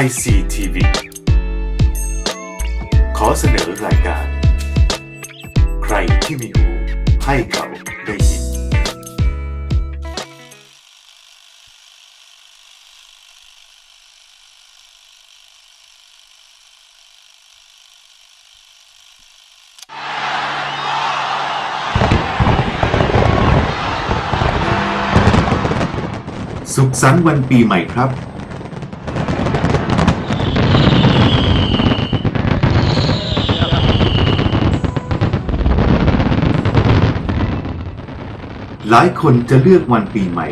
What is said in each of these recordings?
ICTV ขอเสนอรายการ ใครที่มีหูให้เขาได้ยิน สุขสันต์วันปีใหม่ครับ หลายคนจะเลือกวันปีใหม่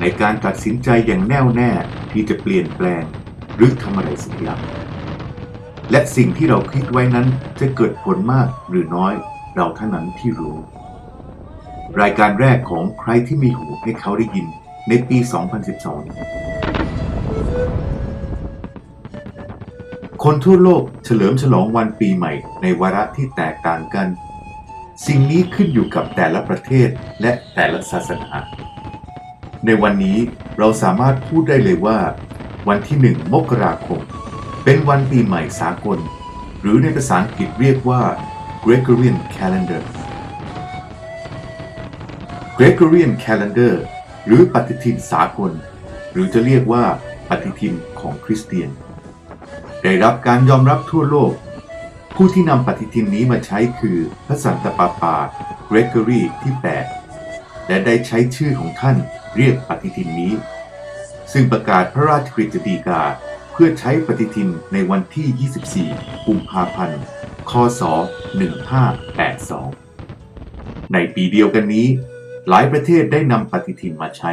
ในการตัดสินใจอย่างแน่วแน่ที่จะเปลี่ยนแปลงหรือทำอะไรสักอย่างและสิ่งที่เราคิดไว้นั้นจะเกิดผลมากหรือน้อยเราเท่านั้นที่รู้ รายการแรกของใครที่มีหูให้เขาได้ยินในปี 2012 คนทั่วโลกเฉลิมฉลองวันปีใหม่ในวาระที่แตกต่างกัน สิ่งนี้ขึ้นอยู่กับแต่ละประเทศและแต่ละศาสนา ในวันนี้เราสามารถพูดได้เลยว่า วันที่ 1 มกราคม เป็นวันปีใหม่สากล หรือในภาษาอังกฤษเรียกว่า Gregorian Calendar Gregorian Calendar หรือปฏิทินสากล หรือจะเรียกว่าปฏิทินของคริสเตียน ได้รับการยอมรับทั่วโลก ผู้ที่นำปฏิทินนี้มาใช้คือพระสันตะปาปาเกรกอรีที่ 8 และได้ใช้ชื่อของท่านเรียกปฏิทินนี้ ซึ่งประกาศพระราชกฤษฎีกาเพื่อใช้ปฏิทินในวันที่ 24 กุมภาพันธ์ คศ 1582 ในปีเดียวกันนี้ หลายประเทศได้นำปฏิทินมาใช้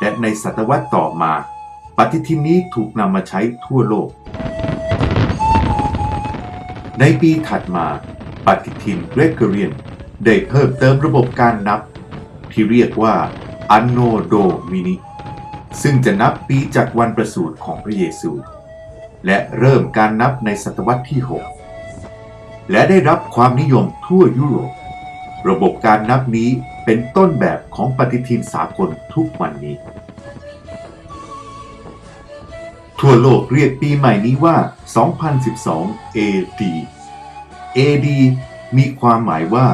และในศตวรรษต่อมา ปฏิทินนี้ถูกนำมาใช้ทั่วโลก ในปีถัดมาปฏิทินเกรกอเรียนได้เพิ่มเติมระบบการนับ ที่เรียกว่า Anno Domini ซึ่งจะนับปีจากวันประสูติของพระเยซู และเริ่มการนับในศตวรรษที่ 6 และได้รับความนิยมทั่วยุโรป ระบบการนับนี้เป็นต้นแบบของปฏิทินสากลทุกวันนี้ ทั่วโลกเรียกปีใหม่นี้ว่า 2012 AD AD มีความหมายว่า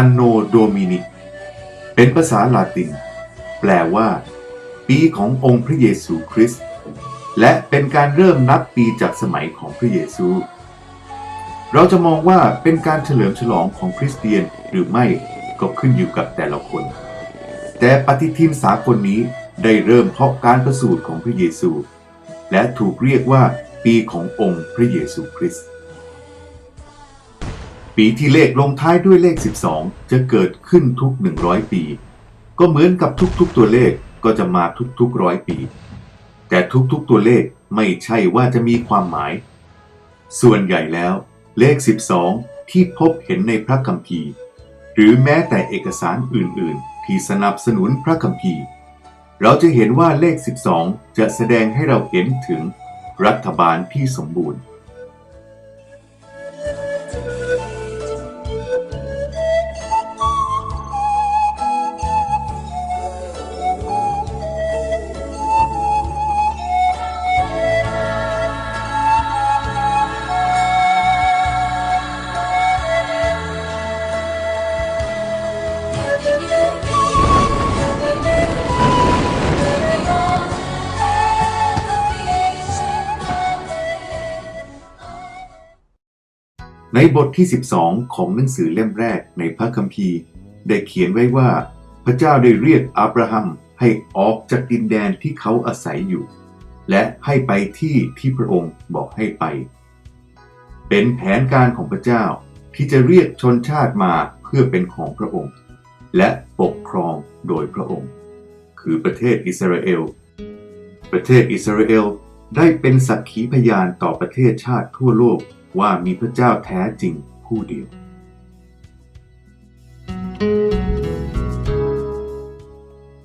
Anno Domini เป็นภาษาลาติน แปลว่า ปีขององค์พระเยซูคริสต์และเป็นการเริ่มนับปีจากสมัยของพระเยซู เราจะมองว่าเป็นการเฉลิมฉลองของคริสเตียนหรือไม่ก็ขึ้นอยู่กับแต่ละคน แต่ปฏิทินสากลนี้ได้เริ่มเพราะการประสูติของพระเยซู และถูกเรียกว่าปีขององค์พระเยซูคริสต์ ปีที่เลขลงท้ายด้วยเลข 12 จะเกิดขึ้นทุก 100 ปี ก็เหมือนกับทุกๆตัวเลขก็จะมาทุกๆร้อยปี แต่ทุกๆตัวเลขไม่ใช่ว่าจะมีความหมาย ส่วนใหญ่แล้ว เลข 12 ที่พบเห็นในพระคัมภีร์ หรือแม้แต่เอกสารอื่นๆ ที่สนับสนุนพระคัมภีร์ เราจะเห็นว่าเลข 12 จะแสดงให้เราเห็นถึงรัฐบาลที่สมบูรณ์ บทที่ 12 ของหนังสือเล่มแรกในพระคัมภีร์ ได้เขียนไว้ว่า พระเจ้าได้เรียกอับราฮัมให้ออกจากดินแดนที่เขาอาศัยอยู่ และให้ไปที่ที่พระองค์บอกให้ไป เป็นแผนการของพระเจ้าที่จะเรียกชนชาติมาเพื่อเป็นของพระองค์ และปกครองโดยพระองค์ คือประเทศอิสราเอล ประเทศอิสราเอลได้เป็นสักขีพยานต่อประเทศชาติทั่วโลก ว่ามีพระเจ้าแท้จริงผู้เดียว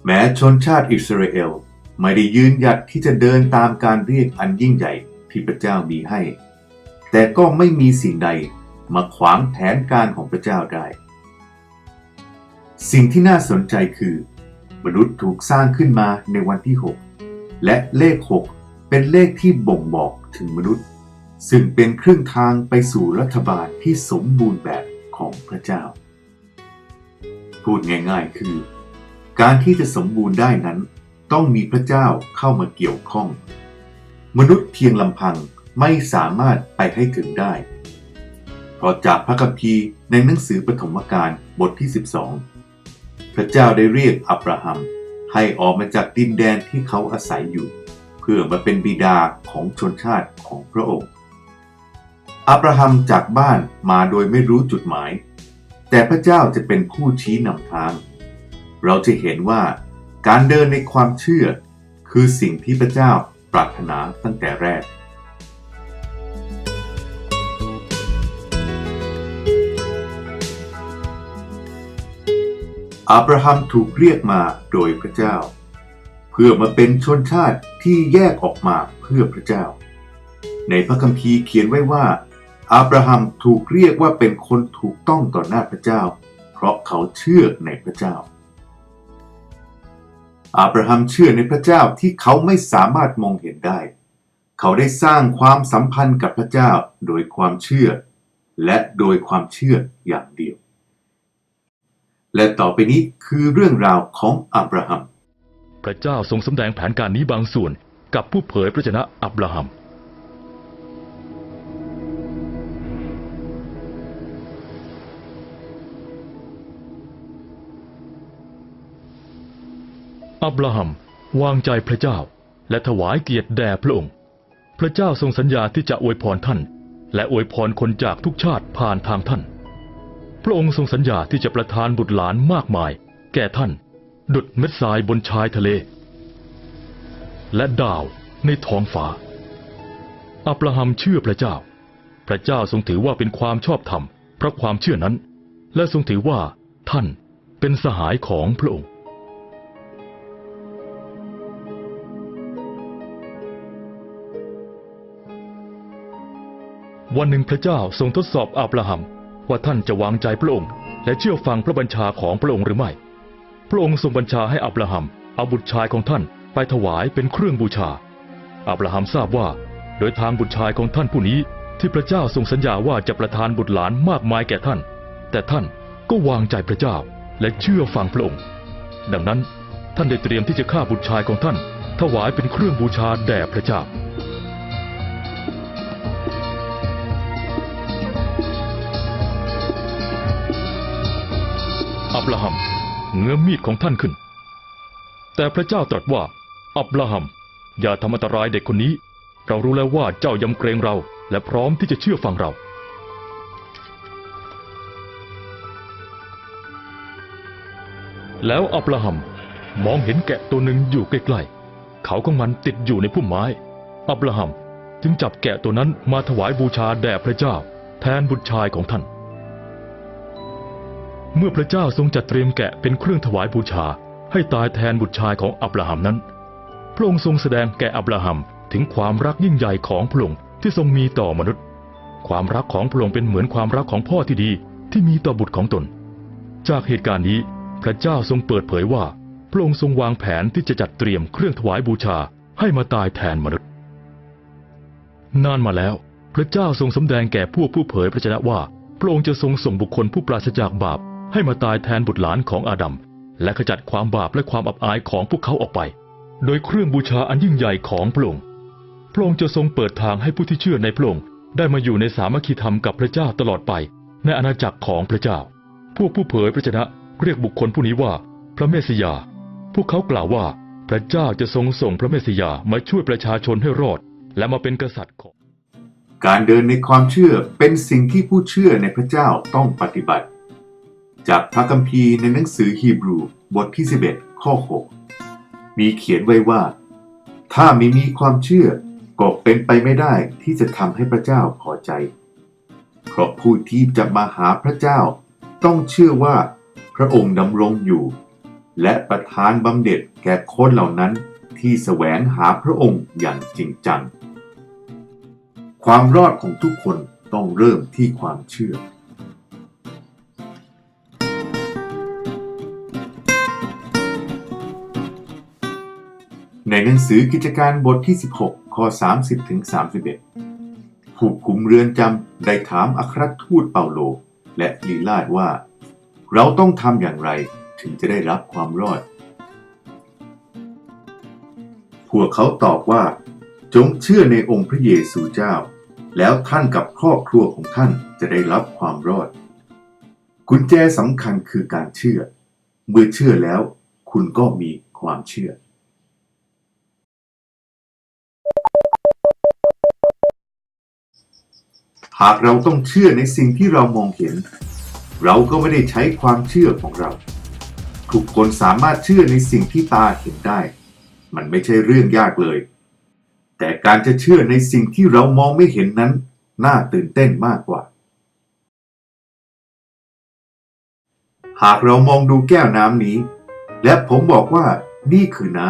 แม้ชนชาติอิสราเอลไม่ได้ยืนหยัดที่จะเดินตามการเรียกอันยิ่งใหญ่ที่พระเจ้ามีให้ แต่ก็ไม่มีสิ่งใดมาขวางแผนการของพระเจ้าได้ สิ่งที่น่าสนใจคือ มนุษย์ถูกสร้างขึ้นมาในวันที่ 6 และเลข 6 เป็นเลขที่บ่งบอกถึงมนุษย์ ซึ่งเป็นเครึ่องทางไปสู่รัฐบาลที่สมบูรณ์แบบของพระเจ้า พูดง่ายๆคือ การที่จะสมบูรณ์ได้นั้น ต้องมีพระเจ้าเข้ามาเกี่ยวข้อง มนุษย์เพียงลำพังไม่สามารถไปให้ถึงได้ เพราะจากพระคัมภีร์ในหนังสือปฐมกาลบทที่ 12 พระเจ้าได้เรียกอับราฮัม ให้ออกมาจากดินแดนที่เขาอาศัยอยู่ เพื่อมาเป็นบิดาของชนชาติของพระองค์ อับราฮัมจากบ้านมาโดยไม่รู้จุดหมาย แต่พระเจ้าจะเป็นผู้ชี้นำทาง เราจะเห็นว่าการเดินในความเชื่อ คือสิ่งที่พระเจ้าปรารถนาตั้งแต่แรกอับราฮัมถูกเรียกมาโดยพระเจ้า เพื่อมาเป็นชนชาติที่แยกออกมาเพื่อพระเจ้า ในพระคัมภีร์เขียนไว้ว่า อับราฮัมถูกเรียกว่าเป็นคนถูกต้องต่อหน้าพระเจ้า เพราะเขาเชื่อในพระเจ้า อับราฮัมเชื่อในพระเจ้าที่เขาไม่สามารถมองเห็นได้ เขาได้สร้างความสัมพันธ์กับพระเจ้าโดยความเชื่อ และโดยความเชื่ออย่างเดียว และต่อไปนี้คือเรื่องราวของอับราฮัม พระเจ้าทรงสำแดงแผนการนี้บางส่วนกับผู้เผยพระชนะอับราฮัม อับราฮัมวางใจพระเจ้า และถวายเกียรติแด่พระองค์ พระเจ้าทรงสัญญาที่จะอวยพรท่าน และอวยพรคนจากทุกชาติผ่านทางท่าน พระองค์ทรงสัญญาที่จะประทานบุตรหลานมากมาย แก่ท่าน ดุดเม็ดทรายบนชายทะเล และดาวในท้องฟ้า อับราฮัมเชื่อพระเจ้า พระเจ้าทรงถือว่าเป็นความชอบธรรมเพราะความเชื่อนั้น และทรงถือว่าท่านเป็นสหายของพระองค์ วันหนึ่งพระเจ้าทรงทดสอบอับราฮัม ว่าท่านจะวางใจพระองค์ และเชื่อฟังพระบัญชาของพระองค์หรือไม่ พระองค์ทรงบัญชาให้อับราฮัมเอาบุตรชายของท่านไปถวายเป็นเครื่องบูชา อับราฮัมทราบว่า โดยทางบุตรชายของท่านผู้นี้ ที่พระเจ้าทรงสัญญาว่าจะประทานบุตรหลานมากมายแก่ท่าน แต่ท่านก็วางใจพระเจ้าและเชื่อฟังพระองค์ ดังนั้นท่านได้เตรียมที่จะฆ่าบุตรชายของท่าน ถวายเป็นเครื่องบูชาแด่พระเจ้า บราฮัมเงื้อมีดของท่านขึ้น แต่พระเจ้าตรัสว่า อับราฮัม อย่าทำอันตรายเด็กคนนี้ เรารู้แล้วว่าเจ้ายำเกรงเรา และพร้อมที่จะเชื่อฟังเราแล้วอับราฮัมมองเห็นแกะตัวหนึ่งอยู่ใกล้ๆ เขาของมันติดอยู่ในพุ่มไม้ อับราฮัมจึงจับแกะตัวนั้นมาถวายบูชาแด่พระเจ้า แทนบุตรชายของท่าน เมื่อพระเจ้าทรงจัดเตรียมแกะเป็นเครื่องถวายบูชา ให้ตายแทนบุตรชายของอับราฮัมนั้น พระองค์ทรงแสดงแก่อับราฮัมถึงความรักยิ่งใหญ่ของพระองค์ที่ทรงมีต่อมนุษย์ ความรักของพระองค์เป็นเหมือนความรักของพ่อที่ดีที่มีต่อบุตรของตน จากเหตุการณ์นี้พระเจ้าทรงเปิดเผยว่า พระองค์ทรงวางแผนที่จะจัดเตรียมเครื่องถวายบูชาให้มาตายแทนมนุษย์ นานมาแล้ว พระเจ้าทรงสำแดงแก่พวกผู้เผยพระชนะว่า พระองค์จะทรงส่งบุคคลผู้ปราศจากบาป ให้มาตายแทนบุตรหลานของอาดัม และขจัดความบาปและความอับอายของพวกเขาออกไป โดยเครื่องบูชาอันยิ่งใหญ่ของพระองค์พระองค์จะทรงเปิดทางให้ผู้ที่เชื่อในพระองค์ได้มาอยู่ในสามัคคีธรรมกับพระเจ้าตลอดไป ในอาณาจักรของพระเจ้า พวกผู้เผยพระชนะเรียกบุคคลผู้นี้ว่า พระเมสสิยา พวกเขากล่าวว่าพระเจ้าจะทรงส่งพระเมสสิยามาช่วยประชาชนให้รอด และมาเป็นกษัตริย์ของ การเดินในความเชื่อเป็นสิ่งที่ผู้เชื่อในพระเจ้าต้องปฏิบัติ จากพระคัมภีร์ในหนังสือฮีบรูบทที่ 11 ข้อ 6 มีเขียนไว้ว่า ถ้าไม่มีความเชื่อก็เป็นไปไม่ได้ที่จะทำให้พระเจ้าพอใจ เพราะผู้ที่จะมาหาพระเจ้า ต้องเชื่อว่าพระองค์ดำรงอยู่ และประทานบำเหน็จแก่คนเหล่านั้นที่แสวงหาพระองค์อย่างจริงจัง ความรอดของทุกคนต้องเริ่มที่ความเชื่อ ในหนังสือกิจการบทที่ 16 ข้อ 30ถึง31 ผู้คุมเรือนจำได้ถามอัครทูตเปาโล และลีลาดว่า เราต้องทำอย่างไรถึงจะได้รับความรอด พวกเขาตอบว่า จงเชื่อในองค์พระเยซูเจ้า แล้วท่านกับครอบครัวของท่านจะได้รับความรอด กุญแจสำคัญคือการเชื่อ เมื่อเชื่อแล้ว คุณก็มีความเชื่อ หากเราต้องเชื่อในสิ่งที่เรามองเห็น เราก็ไม่ได้ใช้ความเชื่อของเรา ทุกคนสามารถเชื่อในสิ่งที่ตาเห็นได้ มันไม่ใช่เรื่องยากเลย แต่การจะเชื่อในสิ่งที่เรามองไม่เห็นนั้น น่าตื่นเต้นมากกว่า หากเรามองดูแก้วน้ำนี้ และผมบอกว่านี่คือน้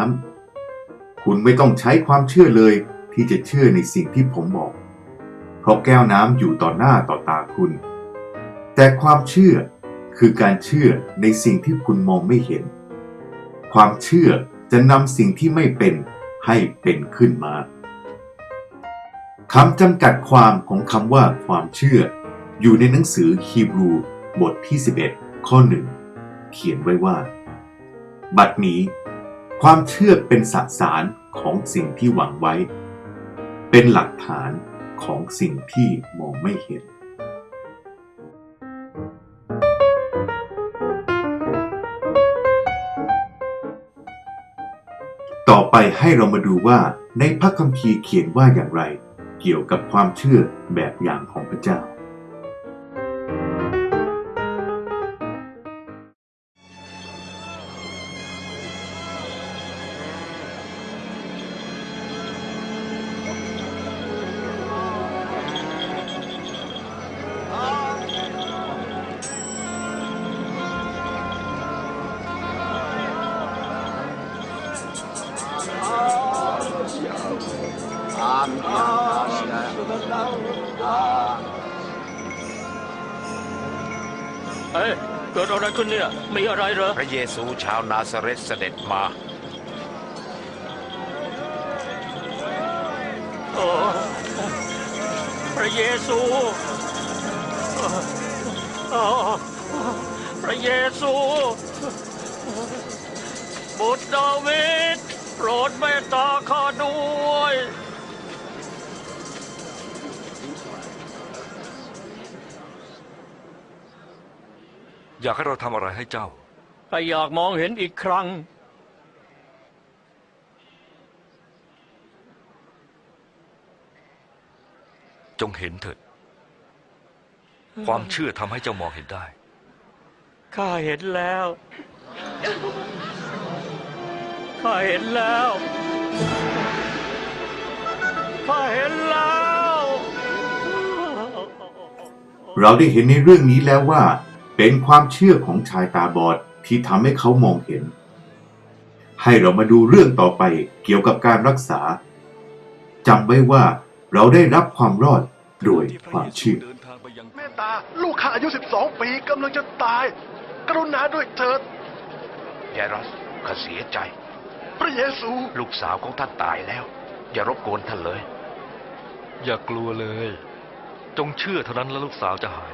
ำคุณไม่ต้องใช้ความเชื่อเลยที่จะเชื่อในสิ่งที่ผมบอก ราะแก้วน้ำอยู่ต่อหน้าต่อตาคุณ แต่ความเชื่อคือการเชื่อในสิ่งที่คุณมองไม่เห็น ความเชื่อจะนำสิ่งที่ไม่เป็นให้เป็นขึ้นมาคำจำกัดความของคำว่าความเชื่อ อยู่ในหนังสือฮีบรูบทที่ 11 ข้อหนึ่งเขียนไว้ว่า บัดนี้ ความเชื่อเป็นสสารของสิ่งที่หวังไว้ เป็นหลักฐาน ของสิ่งที่มองไม่เห็นต่อไปให้เรามาดูว่าในพระคัมภีร์เขียนว่าอย่างไร เกี่ยวกับความเชื่อแบบอย่างของพระเจ้า อะไรขึ้นเนี่ย มีอะไรเหรอ พระเยซูชาวนาซาเรตเสด็จมา โอ้พระเยซูโอ้พระเยซูบุตรดาวิดโปรดเมตตาข้าด้วย อยากให้เราทำอะไรให้เจ้า ถ้าอยากมองเห็นอีกครั้ง จงเห็นเถิด ความเชื่อทำให้เจ้ามองเห็นได้ ข้าเห็นแล้ว ข้าเห็นแล้ว ข้าเห็นแล้ว เราได้เห็นในเรื่องนี้แล้วว่า เป็นความเชื่อของชายตาบอดที่ทำให้เขามองเห็น ให้เรามาดูเรื่องต่อไปเกี่ยวกับการรักษาจำไว้ว่าเราได้รับความรอดโดยความเชื่อเดินทางไปยังเมตตาลูกข้าอายุ 12 ปีกำลังจะตาย กรุณาด้วยเถิดยายรอสข้าเสียใจ พระเยซู ลูกสาวของท่านตายแล้ว อย่ารบกวนท่านเลย อย่ากลัวเลย จงเชื่อเท่านั้นแล้วลูกสาวจะหาย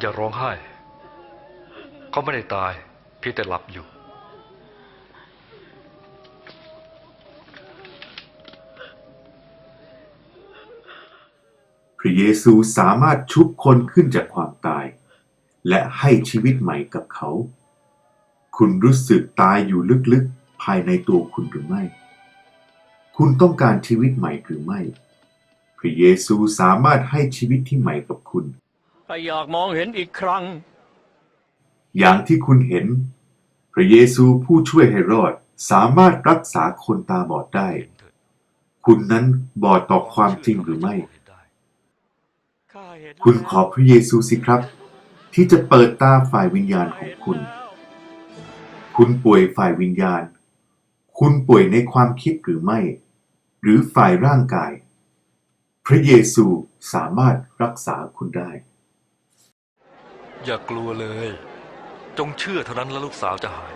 อย่าร้องไห้ เขาไม่ได้ตายเพียงแต่หลับอยู่ พระเยซูสามารถชุบคนขึ้นจากความตาย และให้ชีวิตใหม่กับเขา คุณรู้สึกตายอยู่ลึกๆภายในตัวคุณหรือไม่ คุณต้องการชีวิตใหม่หรือไม่ พระเยซูสามารถให้ชีวิตที่ใหม่กับคุณ ถ้าอยากมองเห็นอีกครั้ง อย่างที่คุณเห็น พระเยซูผู้ช่วยให้รอดสามารถรักษาคนตาบอดได้ คุณนั้นบอดต่อความจริงหรือไม่ คุณขอพระเยซูสิครับ ที่จะเปิดตาฝ่ายวิญญาณของคุณ คุณป่วยฝ่ายวิญญาณ คุณป่วยในความคิดหรือไม่ หรือฝ่ายร่างกาย พระเยซูสามารถรักษาคุณได้ อย่ากลัวเลย จงเชื่อเท่านั้นแล้วลูกสาวจะหาย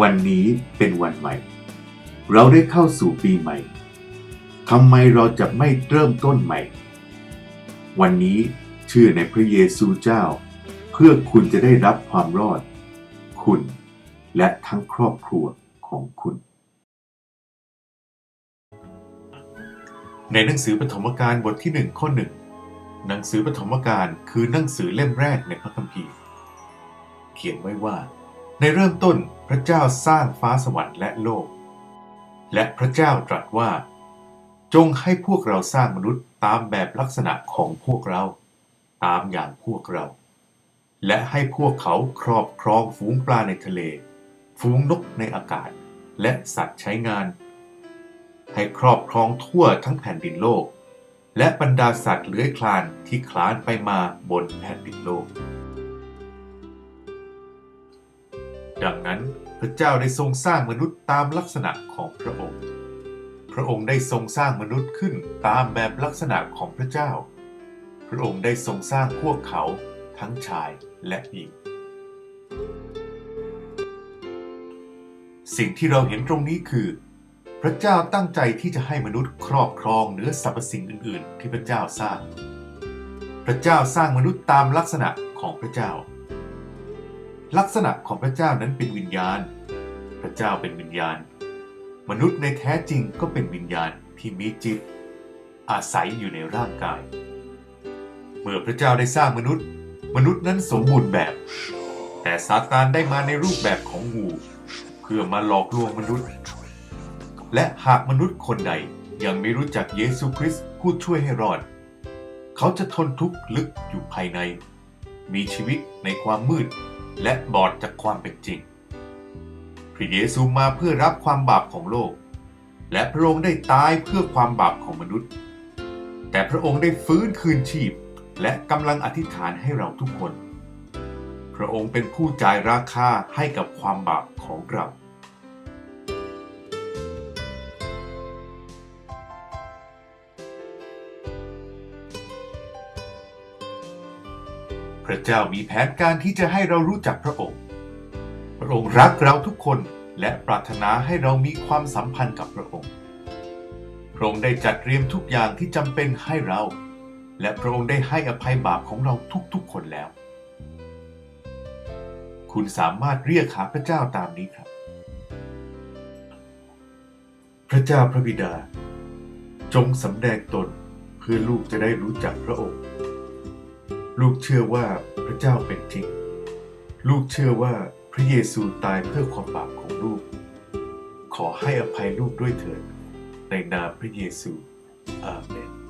วันนี้เป็นวันใหม่ เราได้เข้าสู่ปีใหม่ทำไมเราจะไม่เริ่มต้นใหม่ วันนี้เชื่อในพระเยซูเจ้า เพื่อคุณจะได้รับความรอด คุณ และทั้งครอบครัวของคุณ ในหนังสือปฐมกาลบทที่หนึ่งข้อหนึ่ง หนังสือปฐมกาลคือหนังสือเล่มแรกในพระคัมภีร์ เขียนไว้ว่า ในเริ่มต้นพระเจ้าสร้างฟ้าสวรรค์และโลก และพระเจ้าตรัสว่า จงให้พวกเราสร้างมนุษย์ตามแบบลักษณะของพวกเรา ตามอย่างพวกเรา และให้พวกเขาครอบครองฝูงปลาในทะเล ฝูงนกในอากาศ และสัตว์ใช้งาน ให้ครอบครองทั่วทั้งแผ่นดินโลก และบรรดาสัตว์เลื้อยคลานที่คลานไปมาบนแผ่นดินโลก ดังนั้นพระเจ้าได้ทรงสร้างมนุษย์ตามลักษณะของพระองค์ พระองค์ได้ทรงสร้างมนุษย์ขึ้นตามแบบลักษณะของพระเจ้า พระองค์ได้ทรงสร้างพวกเขาทั้งชายและหญิง สิ่งที่เราเห็นตรงนี้คือ พระเจ้าตั้งใจที่จะให้มนุษย์ครอบครองเหนือสรรพสิ่งอื่น ๆ ที่พระเจ้าสร้าง พระเจ้าสร้างมนุษย์ตามลักษณะของพระเจ้า ลักษณะของพระเจ้านั้นเป็นวิญญาณ พระเจ้าเป็นวิญญาณ มนุษย์ในแท้จริงก็เป็นวิญญาณที่มีจิต อาศัยอยู่ในร่างกาย เมื่อพระเจ้าได้สร้างมนุษย์ มนุษย์นั้นสมบูรณ์แบบ แต่ซาตานได้มาในรูปแบบของงู เพื่อมาหลอกลวงมนุษย์ และหากมนุษย์คนใดยังไม่รู้จักเยซูคริสต์ผู้ช่วยให้รอด เขาจะทนทุกข์ลึกอยู่ภายใน มีชีวิตในความมืด และบอดจากความเป็นจริง พระเยซูมาเพื่อรับความบาปของโลก และพระองค์ได้ตายเพื่อความบาปของมนุษย์ แต่พระองค์ได้ฟื้นคืนชีพ และกำลังอธิษฐานให้เราทุกคน พระองค์เป็นผู้จ่ายราคาให้กับความบาปของเรา พระเจ้ามีแผนการที่จะให้เรารู้จักพระองค์ พระองค์รักเราทุกคนและปรารถนาให้เรามีความสัมพันธ์กับพระองค์ พระองค์ได้จัดเตรียมทุกอย่างที่จำเป็นให้เรา และพระองค์ได้ให้อภัยบาปของเราทุกๆคนแล้ว คุณสามารถเรียกหาพระเจ้าตามนี้ครับ พระเจ้าพระบิดา จงสำแดงตนเพื่อลูกจะได้รู้จักพระองค์ ลูกเชื่อว่าพระเจ้าเป็นจริง ลูกเชื่อว่าพระเยซูตายเพื่อความบาปของลูก ขอให้อภัยลูกด้วยเถิด ในนามพระเยซู อาเมน